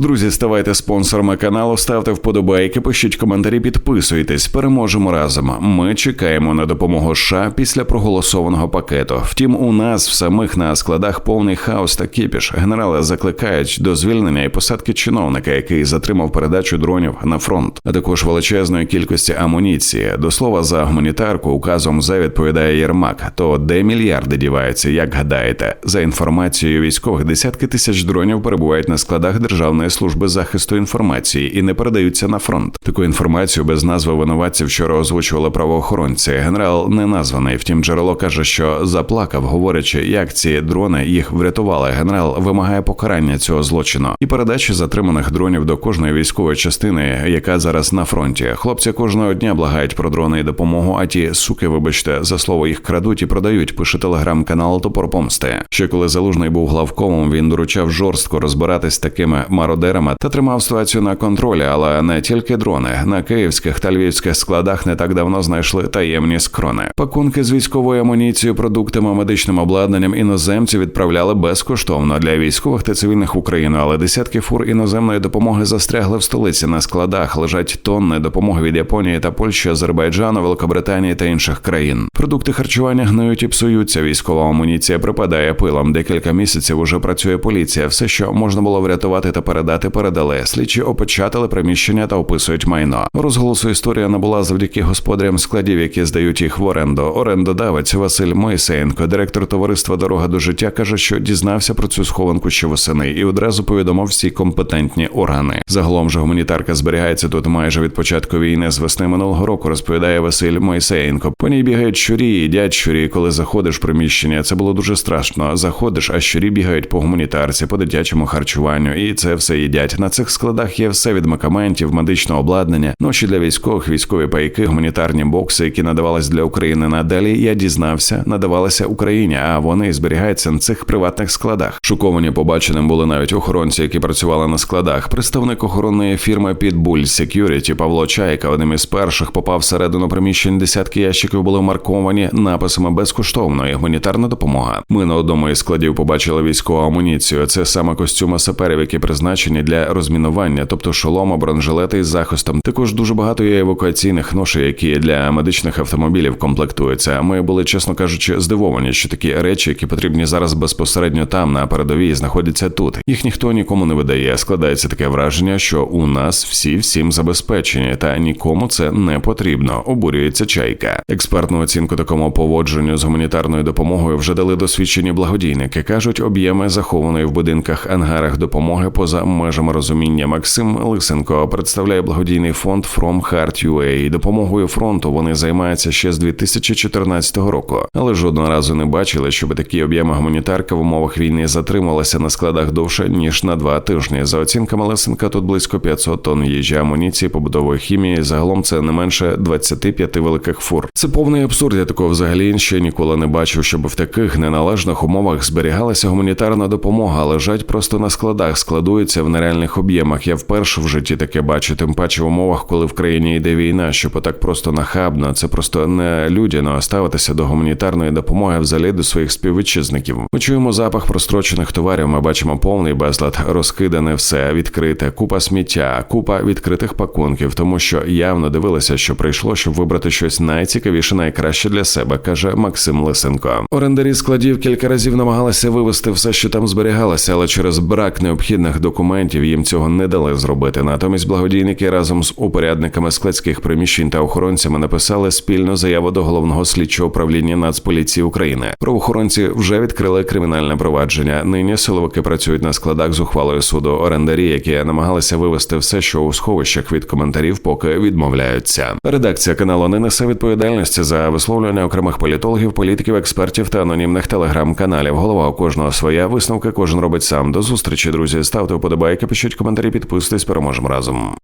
Друзі, ставайте спонсорами каналу, ставте вподобайки, пишіть коментарі, підписуйтесь. Переможемо разом. Ми чекаємо на допомогу США після проголосованого пакету. Втім, у нас в самих на складах повний хаос та кіпіш. Генерали закликають до звільнення і посадки чиновника, який затримав передачу дронів на фронт, а також величезної кількості амуніції. До слова за гуманітарку указом ЗЕ відповідає Єрмак. То де мільярди діваються, як гадаєте? За інформацією військових, десятки тисяч дронів перебувають на складах Державної служби захисту інформації і не передаються на фронт. Таку інформацію без назви винуватців вчора озвучували правоохоронці. Генерал не названий. Втім, джерело каже, що заплакав, говорячи, як ці дрони їх врятували. Генерал вимагає покарання цього злочину і передачі затриманих дронів до кожної військової частини, яка зараз на фронті. Хлопці кожного дня благають про дрони і допомогу. А ті суки, вибачте, за слово їх крадуть і продають. Пише телеграм-канал Топор Помсти. Ще коли залужний був главкомом, він доручав жорстко розбиратись такими мародерами та тримав ситуацію на контролі, але не тільки дрони на київських та львівських складах не так давно знайшли таємні скрони. Пакунки з військовою амуніцією, продуктами, медичним обладнанням іноземці відправляли безкоштовно для військових та цивільних України, але десятки фур іноземної допомоги застрягли в столиці на складах. Лежать тонни допомоги від Японії та Польщі, Азербайджану, Великобританії та інших країн. Продукти харчування гниють і псуються. Військова амуніція припадає пилом. Декілька місяців уже працює поліція. Все, що можна було врятувати та передати, передали. Слідчі опечатали приміщення та описують майно. Розголосу історія набула завдяки господарям складів, які здають їх в оренду. Орендодавець Василь Моїсеєнко, директор товариства Дорога до життя, каже, що дізнався про цю схованку ще восени і одразу повідомив всі компетентні органи. Загалом же гуманітарка зберігається тут майже від початку війни з весни минулого року. Розповідає Василь Моїсеєнко. По ній бігають щурі, їдять щурі. Коли заходиш в приміщення, це було дуже страшно. Заходиш, а щурі бігають по гуманітарці, по дитячому харчуванню, і це все їдять. На цих складах є все від медикаментів, медичного обладнання, ноші для військових, військові пайки, гуманітарні бокси, які надавались для України. Надалі я дізнався, надавалися Україні, а вони зберігаються на цих приватних складах. Шоковані побаченим були навіть охоронці, які працювали на складах. Представник охоронної фірми Pitbull Security Павло Чайка, одним із перших попав всередину приміщень. Десятки ящиків були марковані написами безкоштовно і гуманітарна допомога. Ми на одному із складів побачили військову амуніцію. Це саме костюми саперів, які призначені для розмінування, тобто шолома, бронежилети із захистом. Також дуже багато є евакуаційних ношей, які для медичних автомобілів комплектуються. Ми були, чесно кажучи, здивовані, що такі речі, які потрібні зараз безпосередньо там на передовій, знаходяться тут. Їх ніхто нікому не видає. Складається таке враження, що у нас всі всім забезпечені, та нікому це не потрібно. Обурюється чайка. Експертну оцінку такому поводженню з гуманітарною допомогою вже дали досвідчені благодійники. кажуть, об'єми захованої в будинках ангарах допомоги поза межами розуміння. Максим Лисенко представляє благодійний фонд From Heart UA. Допомогою фронту вони займаються ще з 2014 року, але жодного разу не бачили, щоб такі об'єми гуманітарка в умовах війни затрималася на складах довше ніж на два тижні. За оцінками Лисенка, тут близько 500 тонн їжі, амуніції, побутової хімії. Загалом це не менше 25 великих фур. Це повний абсурд. Я такого взагалі ще ніколи не бачив, щоб в таких неналежних умовах зберігалася гуманітарна допомога, лежать просто на складах, складуються в нереальних об'ємах. Я вперше в житті таке бачу, тим паче в умовах, коли в країні йде війна, що отак просто нахабно, це просто не людяно ставитися до гуманітарної допомоги взагалі до своїх співвітчизників. Ми чуємо запах прострочених товарів. Ми бачимо повний безлад, розкидане все, відкрите, купа сміття, купа відкритих пакунків, тому що явно дивилися, що прийшло, щоб вибрати щось найцікавіше, найкраще для себе, каже Максим Лисенко. Орендарі складів кілька разів намагалися вивести все, що там зберігалося, але через брак необхідних документів їм цього не дали зробити. Натомість благодійники разом з упорядниками складських приміщень та охоронцями написали спільну заяву до головного слідчого управління Нацполіції України. Правоохоронці вже відкрили кримінальне провадження. Нині силовики працюють на складах з ухвалою суду. Орендарі, які намагалися вивести все, що у сховищах від коментарів, поки відмовляються. Редакція каналу не несе відповідальності за висловлювання окремих політологів, політиків, експертів та анонімних телеграм-каналів. Голова у кожного своя висновка, кожен робить сам. До зустрічі, друзі. Ставте вподобайки, пишіть коментарі, підписуйтесь, переможемо разом.